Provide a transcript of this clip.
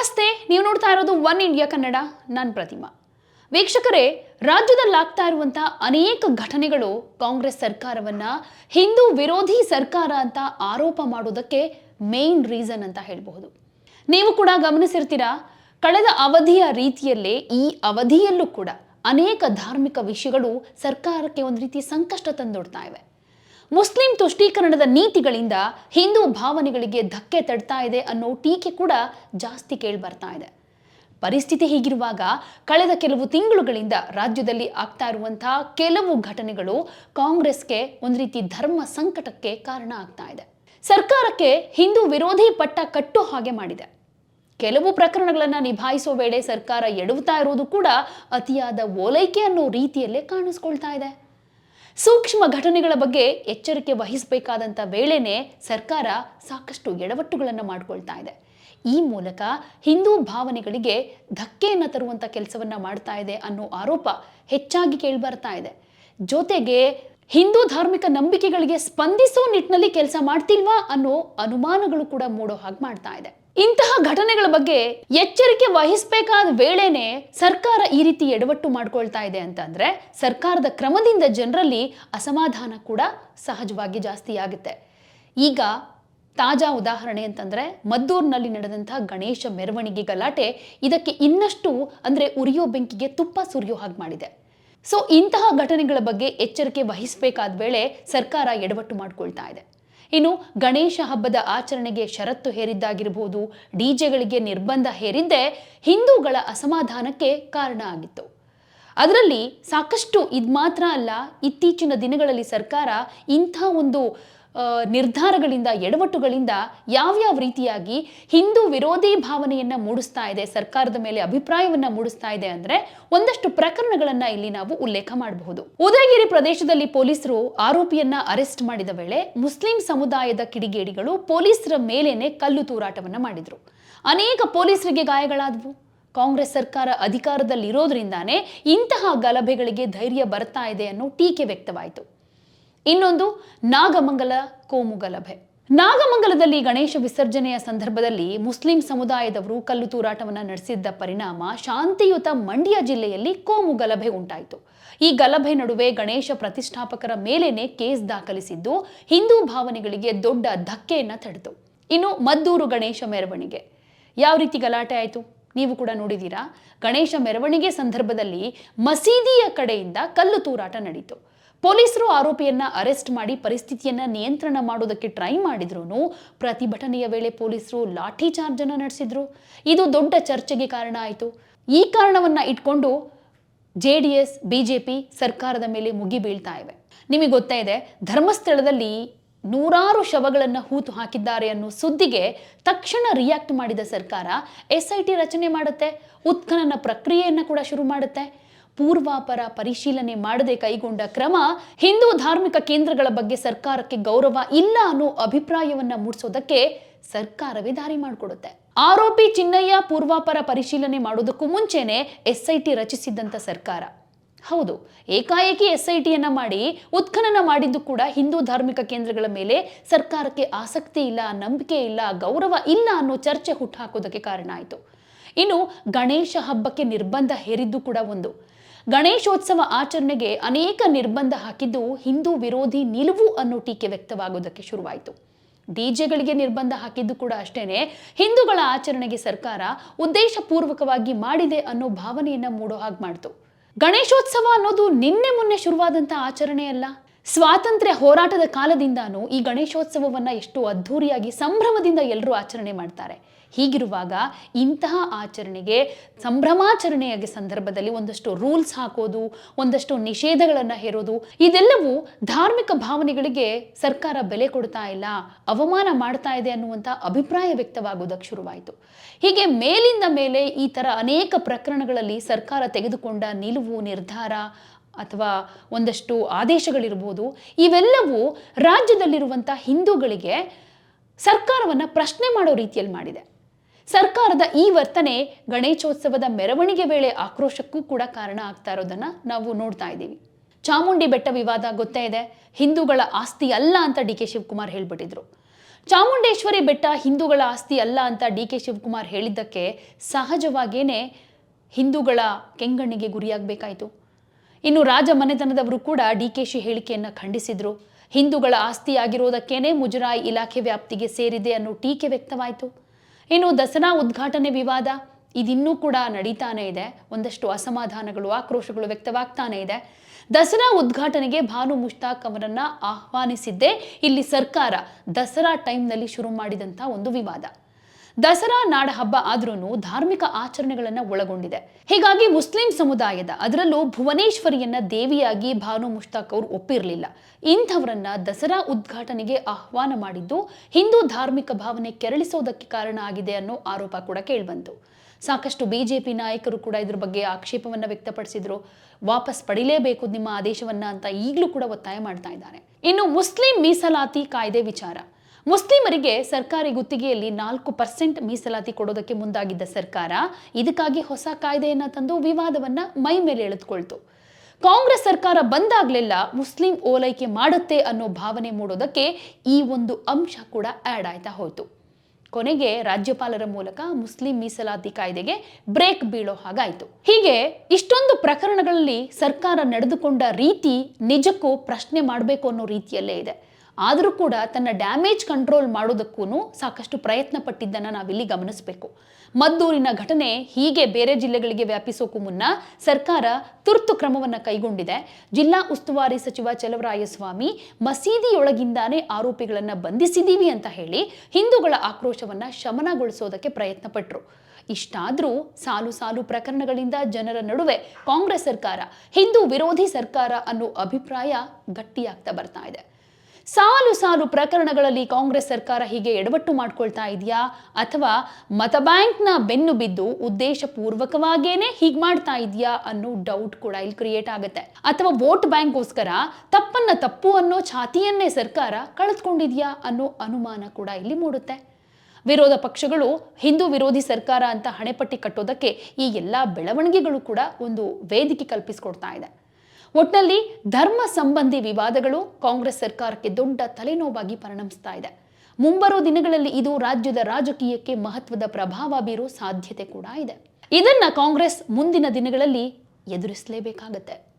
ನಮಸ್ತೆ, ನೀವು ನೋಡ್ತಾ ಇರೋದು ಒನ್ ಇಂಡಿಯಾ ಕನ್ನಡ, ನಾನು ಪ್ರತಿಮಾ. ವೀಕ್ಷಕರೇ, ರಾಜ್ಯದಲ್ಲಾಗ್ತಾ ಇರುವಂಥ ಅನೇಕ ಘಟನೆಗಳು ಕಾಂಗ್ರೆಸ್ ಸರ್ಕಾರವನ್ನ ಹಿಂದೂ ವಿರೋಧಿ ಸರ್ಕಾರ ಅಂತ ಆರೋಪ ಮಾಡೋದಕ್ಕೆ ಮೇನ್ ರೀಸನ್ ಅಂತ ಹೇಳಬಹುದು. ನೀವು ಕೂಡ ಗಮನಿಸಿರ್ತೀರಾ, ಕಳೆದ ಅವಧಿಯ ರೀತಿಯಲ್ಲೇ ಈ ಅವಧಿಯಲ್ಲೂ ಕೂಡ ಅನೇಕ ಧಾರ್ಮಿಕ ವಿಷಯಗಳು ಸರ್ಕಾರಕ್ಕೆ ಒಂದು ರೀತಿ ಸಂಕಷ್ಟ ತಂದೊಡ್ತಾ ಇವೆ. ಮುಸ್ಲಿಂ ತುಷ್ಟೀಕರಣದ ನೀತಿಗಳಿಂದ ಹಿಂದೂ ಭಾವನೆಗಳಿಗೆ ಧಕ್ಕೆ ತಡ್ತಾ ಇದೆ ಅನ್ನೋ ಟೀಕೆ ಕೂಡ ಜಾಸ್ತಿ ಕೇಳಿ ಬರ್ತಾ ಇದೆ. ಪರಿಸ್ಥಿತಿ ಹೀಗಿರುವಾಗ ಕಳೆದ ಕೆಲವು ತಿಂಗಳುಗಳಿಂದ ರಾಜ್ಯದಲ್ಲಿ ಆಗ್ತಾ ಇರುವಂತಹ ಕೆಲವು ಘಟನೆಗಳು ಕಾಂಗ್ರೆಸ್ಗೆ ಒಂದು ರೀತಿ ಧರ್ಮ ಸಂಕಟಕ್ಕೆ ಕಾರಣ ಆಗ್ತಾ ಇದೆ. ಸರ್ಕಾರಕ್ಕೆ ಹಿಂದೂ ವಿರೋಧಿ ಪಟ್ಟ ಕಟ್ಟು ಹಾಗೆ ಮಾಡಿದೆ. ಕೆಲವು ಪ್ರಕರಣಗಳನ್ನು ನಿಭಾಯಿಸೋ ವೇಳೆ ಸರ್ಕಾರ ಎಡವುತ್ತಾ ಇರೋದು ಕೂಡ ಅತಿಯಾದ ಓಲೈಕೆ ಅನ್ನೋ ರೀತಿಯಲ್ಲೇ ಕಾಣಿಸ್ಕೊಳ್ತಾ ಇದೆ. ಸೂಕ್ಷ್ಮ ಘಟನೆಗಳ ಬಗ್ಗೆ ಎಚ್ಚರಿಕೆ ವಹಿಸಬೇಕಾದಂಥ ವೇಳೆನೇ ಸರ್ಕಾರ ಸಾಕಷ್ಟು ಎಡವಟ್ಟುಗಳನ್ನು ಮಾಡಿಕೊಳ್ತಾ ಇದೆ. ಈ ಮೂಲಕ ಹಿಂದೂ ಭಾವನೆಗಳಿಗೆ ಧಕ್ಕೆಯನ್ನು ತರುವಂಥ ಕೆಲಸವನ್ನು ಮಾಡ್ತಾ ಇದೆ ಅನ್ನೋ ಆರೋಪ ಹೆಚ್ಚಾಗಿ ಕೇಳಿಬರ್ತಾ ಇದೆ. ಜೊತೆಗೆ ಹಿಂದೂ ಧಾರ್ಮಿಕ ನಂಬಿಕೆಗಳಿಗೆ ಸ್ಪಂದಿಸೋ ನಿಟ್ಟಿನಲ್ಲಿ ಕೆಲಸ ಮಾಡ್ತಿಲ್ವಾ ಅನ್ನೋ ಅನುಮಾನಗಳು ಕೂಡ ಮೂಡೋ ಹಾಗೆ ಮಾಡ್ತಾ ಇದೆ. ಇಂತಹ ಘಟನೆಗಳ ಬಗ್ಗೆ ಎಚ್ಚರಿಕೆ ವಹಿಸಬೇಕಾದ ವೇಳೆನೆ ಸರ್ಕಾರ ಈ ರೀತಿ ಎಡವಟ್ಟು ಮಾಡ್ಕೊಳ್ತಾ ಇದೆ ಅಂತಂದ್ರೆ ಸರ್ಕಾರದ ಕ್ರಮದಿಂದ ಜನರಲ್ಲಿ ಅಸಮಾಧಾನ ಕೂಡ ಸಹಜವಾಗಿ ಜಾಸ್ತಿ ಆಗುತ್ತೆ. ಈಗ ತಾಜಾ ಉದಾಹರಣೆ ಅಂತಂದ್ರೆ ಮದ್ದೂರಿನಲ್ಲಿ ನಡೆದಂತಹ ಗಣೇಶ ಮೆರವಣಿಗೆ ಗಲಾಟೆ ಇದಕ್ಕೆ ಇನ್ನಷ್ಟು ಅಂದ್ರೆ ಉರಿಯೋ ಬೆಂಕಿಗೆ ತುಪ್ಪ ಸುರಿಯೋ ಹಾಗೆ ಮಾಡಿದೆ. ಸೊ ಇಂತಹ ಘಟನೆಗಳ ಬಗ್ಗೆ ಎಚ್ಚರಿಕೆ ವಹಿಸಬೇಕಾದ ವೇಳೆ ಸರ್ಕಾರ ಎಡವಟ್ಟು ಮಾಡ್ಕೊಳ್ತಾ ಇದೆ. ಇನ್ನು ಗಣೇಶ ಹಬ್ಬದ ಆಚರಣೆಗೆ ಷರತ್ತು ಹೇರಿದ್ದಾಗಿರಬಹುದು. ಡಿಜೆಗಳಿಗೆ ನಿರ್ಬಂಧ ಹೇರಿದ್ದೇ ಹಿಂದೂಗಳ ಅಸಮಾಧಾನಕ್ಕೆ ಕಾರಣ ಆಗಿತ್ತು. ಅದರಲ್ಲಿ ಸಾಕಷ್ಟು ಇದು ಮಾತ್ರ ಅಲ್ಲ, ಇತ್ತೀಚಿನ ದಿನಗಳಲ್ಲಿ ಸರ್ಕಾರ ಇಂಥ ಒಂದು ನಿರ್ಧಾರಗಳಿಂದ, ಎಡವಟ್ಟುಗಳಿಂದ ಯಾವ್ಯಾವ ರೀತಿಯಾಗಿ ಹಿಂದೂ ವಿರೋಧಿ ಭಾವನೆಯನ್ನ ಮೂಡಿಸ್ತಾ ಇದೆ, ಸರ್ಕಾರದ ಮೇಲೆ ಅಭಿಪ್ರಾಯವನ್ನ ಮೂಡಿಸ್ತಾ ಇದೆ ಅಂದ್ರೆ ಒಂದಷ್ಟು ಪ್ರಕರಣಗಳನ್ನು ಇಲ್ಲಿ ನಾವು ಉಲ್ಲೇಖ ಮಾಡಬಹುದು. ಉದಯಗಿರಿ ಪ್ರದೇಶದಲ್ಲಿ ಪೊಲೀಸರು ಆರೋಪಿಯನ್ನ ಅರೆಸ್ಟ್ ಮಾಡಿದ ವೇಳೆ ಮುಸ್ಲಿಂ ಸಮುದಾಯದ ಕಿಡಿಗೇಡಿಗಳು ಪೊಲೀಸರ ಮೇಲೇನೆ ಕಲ್ಲು ತೂರಾಟವನ್ನ ಮಾಡಿದ್ರು. ಅನೇಕ ಪೊಲೀಸರಿಗೆ ಗಾಯಗಳಾದವು. ಕಾಂಗ್ರೆಸ್ ಸರ್ಕಾರ ಅಧಿಕಾರದಲ್ಲಿರೋದ್ರಿಂದಾನೇ ಇಂತಹ ಗಲಭೆಗಳಿಗೆ ಧೈರ್ಯ ಬರ್ತಾ ಇದೆ ಅನ್ನೋ ಟೀಕೆ ವ್ಯಕ್ತವಾಯಿತು. ಇನ್ನೊಂದು ನಾಗಮಂಗಲ ಕೋಮು ಗಲಭೆ ನಾಗಮಂಗಲದಲ್ಲಿ ಗಣೇಶ ವಿಸರ್ಜನೆಯ ಸಂದರ್ಭದಲ್ಲಿ ಮುಸ್ಲಿಂ ಸಮುದಾಯದವರು ಕಲ್ಲು ತೂರಾಟವನ್ನು ನಡೆಸಿದ್ದ ಪರಿಣಾಮ ಶಾಂತಿಯುತ ಮಂಡ್ಯ ಜಿಲ್ಲೆಯಲ್ಲಿ ಕೋಮು ಗಲಭೆ ಉಂಟಾಯಿತು. ಈ ಗಲಭೆ ನಡುವೆ ಗಣೇಶ ಪ್ರತಿಷ್ಠಾಪಕರ ಮೇಲೇನೆ ಕೇಸ್ ದಾಖಲಿಸಿದ್ದು ಹಿಂದೂ ಭಾವನೆಗಳಿಗೆ ದೊಡ್ಡ ಧಕ್ಕೆಯನ್ನ ತಡೆದು. ಇನ್ನು ಮದ್ದೂರು ಗಣೇಶ ಮೆರವಣಿಗೆ. ಯಾವ ರೀತಿ ಗಲಾಟೆ ಆಯಿತು? ನೀವು ಕೂಡ ನೋಡಿದ್ದೀರಾ? ಗಣೇಶ ಮೆರವಣಿಗೆ ಸಂದರ್ಭದಲ್ಲಿ ಮಸೀದಿಯ ಕಡೆಯಿಂದ ಕಲ್ಲು ತೂರಾಟ ನಡೀತು. ಪೊಲೀಸರು ಆರೋಪಿಯನ್ನ ಅರೆಸ್ಟ್ ಮಾಡಿ ಪರಿಸ್ಥಿತಿಯನ್ನ ನಿಯಂತ್ರಣ ಮಾಡೋದಕ್ಕೆ ಟ್ರೈ ಮಾಡಿದ್ರು ಪ್ರತಿಭಟನೆಯ ವೇಳೆ ಪೊಲೀಸರು ಲಾಠಿ ಚಾರ್ಜ್ ಅನ್ನ ನಡೆಸಿದ್ರು. ಇದು ದೊಡ್ಡ ಚರ್ಚೆಗೆ ಕಾರಣ ಆಯಿತು. ಈ ಕಾರಣವನ್ನ ಇಟ್ಕೊಂಡು ಜೆ ಡಿ ಎಸ್ ಬಿಜೆಪಿ ಸರ್ಕಾರದ ಮೇಲೆ ಮುಗಿ ಬೀಳ್ತಾ ಇವೆ. ನಿಮಗೆ ಗೊತ್ತಾ ಇದೆ, ಧರ್ಮಸ್ಥಳದಲ್ಲಿ ನೂರಾರು ಶವಗಳನ್ನು ಹೂತು ಹಾಕಿದ್ದಾರೆ ಅನ್ನೋ ಸುದ್ದಿಗೆ ತಕ್ಷಣ ರಿಯಾಕ್ಟ್ ಮಾಡಿದ ಸರ್ಕಾರ ಎಸ್ ಐ ಟಿ ರಚನೆ ಮಾಡುತ್ತೆ, ಉತ್ಖನನ ಪ್ರಕ್ರಿಯೆಯನ್ನು ಕೂಡ ಶುರು ಮಾಡುತ್ತೆ. ಪೂರ್ವಾಪರ ಪರಿಶೀಲನೆ ಮಾಡದೆ ಕೈಗೊಂಡ ಕ್ರಮ ಹಿಂದೂ ಧಾರ್ಮಿಕ ಕೇಂದ್ರಗಳ ಬಗ್ಗೆ ಸರ್ಕಾರಕ್ಕೆ ಗೌರವ ಇಲ್ಲ ಅನ್ನೋ ಅಭಿಪ್ರಾಯವನ್ನ ಮೂಡಿಸೋದಕ್ಕೆ ಸರ್ಕಾರವೇ ದಾರಿ ಮಾಡಿಕೊಡುತ್ತೆ. ಆರೋಪಿ ಚಿನ್ನಯ್ಯ ಪೂರ್ವಾಪರ ಪರಿಶೀಲನೆ ಮಾಡೋದಕ್ಕೂ ಮುಂಚೆನೆ ಎಸ್ಐಟಿ ರಚಿಸಿದ್ದಂಥ ಸರ್ಕಾರ. ಹೌದು, ಏಕಾಏಕಿ ಎಸ್ ಮಾಡಿ ಉತ್ಖನನ ಮಾಡಿದ್ದು ಕೂಡ ಹಿಂದೂ ಧಾರ್ಮಿಕ ಕೇಂದ್ರಗಳ ಮೇಲೆ ಸರ್ಕಾರಕ್ಕೆ ಆಸಕ್ತಿ ಇಲ್ಲ, ನಂಬಿಕೆ ಇಲ್ಲ, ಗೌರವ ಇಲ್ಲ ಅನ್ನೋ ಚರ್ಚೆ ಹುಟ್ಟುಹಾಕೋದಕ್ಕೆ ಕಾರಣ ಆಯಿತು. ಇನ್ನು ಗಣೇಶ ಹಬ್ಬಕ್ಕೆ ನಿರ್ಬಂಧ ಹೇರಿದ್ದು ಕೂಡ ಒಂದು. ಗಣೇಶೋತ್ಸವ ಆಚರಣೆಗೆ ಅನೇಕ ನಿರ್ಬಂಧ ಹಾಕಿದ್ದು ಹಿಂದೂ ವಿರೋಧಿ ನಿಲುವು ಅನ್ನೋ ಟೀಕೆ ವ್ಯಕ್ತವಾಗೋದಕ್ಕೆ ಶುರುವಾಯಿತು. ಡಿಜೆಗಳಿಗೆ ನಿರ್ಬಂಧ ಹಾಕಿದ್ದು ಕೂಡ ಅಷ್ಟೇನೆ. ಹಿಂದೂಗಳ ಆಚರಣೆಗೆ ಸರ್ಕಾರ ಉದ್ದೇಶಪೂರ್ವಕವಾಗಿ ಮಾಡಿದೆ ಅನ್ನೋ ಭಾವನೆಯನ್ನ ಮೂಡೋ ಹಾಗೆ ಮಾಡ್ತು. ಗಣೇಶೋತ್ಸವ ಅನ್ನೋದು ನಿನ್ನೆ ಮೊನ್ನೆ ಶುರುವಾದಂಥ ಆಚರಣೆ ಅಲ್ಲ. ಸ್ವಾತಂತ್ರ್ಯ ಹೋರಾಟದ ಕಾಲದಿಂದಾನೂ ಈ ಗಣೇಶೋತ್ಸವವನ್ನ ಎಷ್ಟು ಅದ್ಧೂರಿಯಾಗಿ ಸಂಭ್ರಮದಿಂದ ಎಲ್ಲರೂ ಆಚರಣೆ ಮಾಡ್ತಾರೆ. ಹೀಗಿರುವಾಗ ಇಂತಹ ಆಚರಣೆಗೆ ಸಂಭ್ರಮಾಚರಣೆಯ ಸಂದರ್ಭದಲ್ಲಿ ಒಂದಷ್ಟು ರೂಲ್ಸ್ ಹಾಕೋದು, ಒಂದಷ್ಟು ನಿಷೇಧಗಳನ್ನು ಹೇರೋದು, ಇದೆಲ್ಲವೂ ಧಾರ್ಮಿಕ ಭಾವನೆಗಳಿಗೆ ಸರ್ಕಾರ ಬೆಲೆ ಕೊಡ್ತಾ ಇಲ್ಲ, ಅವಮಾನ ಮಾಡ್ತಾ ಇದೆ ಅನ್ನುವಂಥ ಅಭಿಪ್ರಾಯ ವ್ಯಕ್ತವಾಗುವುದಕ್ಕೆ ಶುರುವಾಯಿತು. ಹೀಗೆ ಮೇಲಿಂದ ಮೇಲೆ ಈ ಥರ ಅನೇಕ ಪ್ರಕರಣಗಳಲ್ಲಿ ಸರ್ಕಾರ ತೆಗೆದುಕೊಂಡ ನಿಲುವು, ನಿರ್ಧಾರ ಅಥವಾ ಒಂದಷ್ಟು ಆದೇಶಗಳಿರ್ಬೋದು, ಇವೆಲ್ಲವೂ ರಾಜ್ಯದಲ್ಲಿರುವಂಥ ಹಿಂದೂಗಳಿಗೆ ಸರ್ಕಾರವನ್ನು ಪ್ರಶ್ನೆ ಮಾಡೋ ರೀತಿಯಲ್ಲಿ ಮಾಡಿದೆ. ಸರ್ಕಾರದ ಈ ವರ್ತನೆ ಗಣೇಶೋತ್ಸವದ ಮೆರವಣಿಗೆ ವೇಳೆ ಆಕ್ರೋಶಕ್ಕೂ ಕೂಡ ಕಾರಣ ಆಗ್ತಾ ಇರೋದನ್ನ ನಾವು ನೋಡ್ತಾ ಇದ್ದೀವಿ. ಚಾಮುಂಡಿ ಬೆಟ್ಟ ವಿವಾದ ಗೊತ್ತೇ ಇದೆ. ಹಿಂದೂಗಳ ಆಸ್ತಿ ಅಲ್ಲ ಅಂತ ಡಿ ಕೆ ಶಿವಕುಮಾರ್ ಹೇಳ್ಬಿಟ್ಟಿದ್ರು. ಚಾಮುಂಡೇಶ್ವರಿ ಬೆಟ್ಟ ಹಿಂದೂಗಳ ಆಸ್ತಿ ಅಲ್ಲ ಅಂತ ಡಿ ಕೆ ಶಿವಕುಮಾರ್ ಹೇಳಿದ್ದಕ್ಕೆ ಸಹಜವಾಗೇನೆ ಹಿಂದೂಗಳ ಕೆಂಗಣ್ಣಿಗೆ ಗುರಿಯಾಗಬೇಕಾಯಿತು. ಇನ್ನು ರಾಜ ಮನೆತನದವರು ಕೂಡ ಡಿ ಕೆ ಶಿ ಹೇಳಿಕೆಯನ್ನು ಖಂಡಿಸಿದ್ರು. ಹಿಂದೂಗಳ ಆಸ್ತಿಯಾಗಿರೋದಕ್ಕೇನೆ ಮುಜರಾಯಿ ಇಲಾಖೆ ವ್ಯಾಪ್ತಿಗೆ ಸೇರಿದೆ ಅನ್ನೋ ಟೀಕೆ ವ್ಯಕ್ತವಾಯಿತು. ಇನ್ನು ದಸರಾ ಉದ್ಘಾಟನೆ ವಿವಾದ ಇದಿನ್ನೂ ಕೂಡ ನಡೀತಾನೆ ಇದೆ. ಒಂದಷ್ಟು ಅಸಮಾಧಾನಗಳು, ಆಕ್ರೋಶಗಳು ವ್ಯಕ್ತವಾಗ್ತಾನೆ ಇದೆ. ದಸರಾ ಉದ್ಘಾಟನೆಗೆ ಭಾನು ಮುಷ್ತಾಕ್ ಅವರನ್ನ ಆಹ್ವಾನಿಸಿದ್ದೇ. ಇಲ್ಲಿ ಸರ್ಕಾರ ದಸರಾ ಟೈಮ್ನಲ್ಲಿ ಶುರು ಮಾಡಿದಂಥ ಒಂದು ವಿವಾದ. ದಸರಾ ನಾಡ ಹಬ್ಬ ಆದ್ರೂ ಧಾರ್ಮಿಕ ಆಚರಣೆಗಳನ್ನು ಒಳಗೊಂಡಿದೆ. ಹೀಗಾಗಿ ಮುಸ್ಲಿಂ ಸಮುದಾಯದ ಅದರಲ್ಲೂ ಭುವನೇಶ್ವರಿಯನ್ನ ದೇವಿಯಾಗಿ ಭಾನು ಮುಷ್ತಾಕ್ ಅವರು ಒಪ್ಪಿರಲಿಲ್ಲ. ಇಂಥವರನ್ನ ದಸರಾ ಉದ್ಘಾಟನೆಗೆ ಆಹ್ವಾನ ಮಾಡಿದ್ದು ಹಿಂದೂ ಧಾರ್ಮಿಕ ಭಾವನೆ ಕೆರಳಿಸೋದಕ್ಕೆ ಕಾರಣ ಆಗಿದೆ ಅನ್ನೋ ಆರೋಪ ಕೂಡ ಕೇಳಿಬಂತು. ಸಾಕಷ್ಟು ಬಿಜೆಪಿ ನಾಯಕರು ಕೂಡ ಇದ್ರ ಬಗ್ಗೆ ಆಕ್ಷೇಪವನ್ನ ವ್ಯಕ್ತಪಡಿಸಿದ್ರು. ವಾಪಸ್ ಪಡಿಲೇಬೇಕು ನಿಮ್ಮ ಆದೇಶವನ್ನ ಅಂತ ಈಗಲೂ ಕೂಡ ಒತ್ತಾಯ ಮಾಡ್ತಾ ಇದ್ದಾರೆ. ಇನ್ನು ಮುಸ್ಲಿಂ ಮೀಸಲಾತಿ ಕಾಯ್ದೆ ವಿಚಾರ. ಮುಸ್ಲಿಮರಿಗೆ ಸರ್ಕಾರಿ ಗುತ್ತಿಗೆಯಲ್ಲಿ ನಾಲ್ಕು ಪರ್ಸೆಂಟ್ ಮೀಸಲಾತಿ ಕೊಡೋದಕ್ಕೆ ಮುಂದಾಗಿದ್ದ ಸರ್ಕಾರ ಇದಕ್ಕಾಗಿ ಹೊಸ ಕಾಯ್ದೆಯನ್ನ ತಂದು ವಿವಾದವನ್ನ ಮೈ ಮೇಲೆ ಎಳೆದುಕೊಳ್ತು. ಕಾಂಗ್ರೆಸ್ ಸರ್ಕಾರ ಬಂದಾಗ್ಲೆಲ್ಲ ಮುಸ್ಲಿಂ ಓಲೈಕೆ ಮಾಡುತ್ತೆ ಅನ್ನೋ ಭಾವನೆ ಮೂಡೋದಕ್ಕೆ ಈ ಒಂದು ಅಂಶ ಕೂಡ ಆಡ್ ಆಯ್ತಾ ಹೋಯ್ತು. ಕೊನೆಗೆ ರಾಜ್ಯಪಾಲರ ಮೂಲಕ ಮುಸ್ಲಿಂ ಮೀಸಲಾತಿ ಕಾಯ್ದೆಗೆ ಬ್ರೇಕ್ ಬೀಳೋ ಹಾಗಾಯಿತು. ಹೀಗೆ ಇಷ್ಟೊಂದು ಪ್ರಕರಣಗಳಲ್ಲಿ ಸರ್ಕಾರ ನಡೆದುಕೊಂಡ ರೀತಿ ನಿಜಕ್ಕೂ ಪ್ರಶ್ನೆ ಮಾಡಬೇಕು ಅನ್ನೋ ರೀತಿಯಲ್ಲೇ ಇದೆ. ಆದರೂ ಕೂಡ ತನ್ನ ಡ್ಯಾಮೇಜ್ ಕಂಟ್ರೋಲ್ ಮಾಡೋದಕ್ಕೂ ಸಾಕಷ್ಟು ಪ್ರಯತ್ನ ಪಟ್ಟಿದ್ದನ್ನು ನಾವಿಲ್ಲಿ ಗಮನಿಸಬೇಕು. ಮದ್ದೂರಿನ ಘಟನೆ ಹೀಗೆ ಬೇರೆ ಜಿಲ್ಲೆಗಳಿಗೆ ವ್ಯಾಪಿಸೋಕು ಮುನ್ನ ಸರ್ಕಾರ ತುರ್ತು ಕ್ರಮವನ್ನು ಕೈಗೊಂಡಿದೆ. ಜಿಲ್ಲಾ ಉಸ್ತುವಾರಿ ಸಚಿವ ಚಲವರಾಯಸ್ವಾಮಿ, ಮಸೀದಿಯೊಳಗಿಂದಾನೇ ಆರೋಪಿಗಳನ್ನು ಬಂಧಿಸಿದ್ದೀವಿ ಅಂತ ಹೇಳಿ ಹಿಂದೂಗಳ ಆಕ್ರೋಶವನ್ನು ಶಮನಗೊಳಿಸೋದಕ್ಕೆ ಪ್ರಯತ್ನ ಪಟ್ಟರು ಇಷ್ಟಾದರೂ ಸಾಲು ಸಾಲು ಪ್ರಕರಣಗಳಿಂದ ಜನರ ನಡುವೆ ಕಾಂಗ್ರೆಸ್ ಸರ್ಕಾರ, ಹಿಂದೂ ವಿರೋಧಿ ಸರ್ಕಾರ ಅನ್ನೋ ಅಭಿಪ್ರಾಯ ಗಟ್ಟಿಯಾಗ್ತಾ ಬರ್ತಾ ಇದೆ. ಸಾಲು ಸಾಲು ಪ್ರಕರಣಗಳಲ್ಲಿ ಕಾಂಗ್ರೆಸ್ ಸರ್ಕಾರ ಹೀಗೆ ಎಡವಟ್ಟು ಮಾಡ್ಕೊಳ್ತಾ ಇದೆಯಾ? ಅಥವಾ ಮತ ಬ್ಯಾಂಕ್ನ ಬೆನ್ನು ಬಿದ್ದು ಉದ್ದೇಶಪೂರ್ವಕವಾಗೇನೆ ಹೀಗೆ ಮಾಡ್ತಾ ಇದೆಯಾ ಅನ್ನೋ ಡೌಟ್ ಕೂಡ ಇಲ್ಲಿ ಕ್ರಿಯೇಟ್ ಆಗುತ್ತೆ. ಅಥವಾ ವೋಟ್ ಬ್ಯಾಂಕ್ಗೋಸ್ಕರ ತಪ್ಪನ್ನ ತಪ್ಪು ಅನ್ನೋ ಛಾತಿಯನ್ನೇ ಸರ್ಕಾರ ಕಳೆದುಕೊಂಡಿದ್ಯಾ ಅನ್ನೋ ಅನುಮಾನ ಕೂಡ ಇಲ್ಲಿ ಮೂಡುತ್ತೆ. ವಿರೋಧ ಪಕ್ಷಗಳು ಹಿಂದೂ ವಿರೋಧಿ ಸರ್ಕಾರ ಅಂತ ಹಣೆಪಟ್ಟಿ ಕಟ್ಟೋದಕ್ಕೆ ಈ ಎಲ್ಲ ಬೆಳವಣಿಗೆಗಳು ಕೂಡ ಒಂದು ವೇದಿಕೆ ಕಲ್ಪಿಸಿಕೊಡ್ತಾ ಇದೆ. ಒಟ್ನಲ್ಲಿ ಧರ್ಮ ಸಂಬಂಧಿ ವಿವಾದಗಳು ಕಾಂಗ್ರೆಸ್ ಸರ್ಕಾರಕ್ಕೆ ದೊಡ್ಡ ತಲೆನೋವಾಗಿ ಪರಿಣಮಿಸ್ತಾ ಇದೆ. ಮುಂಬರುವ ದಿನಗಳಲ್ಲಿ ಇದು ರಾಜ್ಯದ ರಾಜಕೀಯಕ್ಕೆ ಮಹತ್ವದ ಪ್ರಭಾವ ಬೀರೋ ಸಾಧ್ಯತೆ ಕೂಡ ಇದೆ. ಇದನ್ನ ಕಾಂಗ್ರೆಸ್ ಮುಂದಿನ ದಿನಗಳಲ್ಲಿ ಎದುರಿಸಲೇಬೇಕಾಗತ್ತೆ.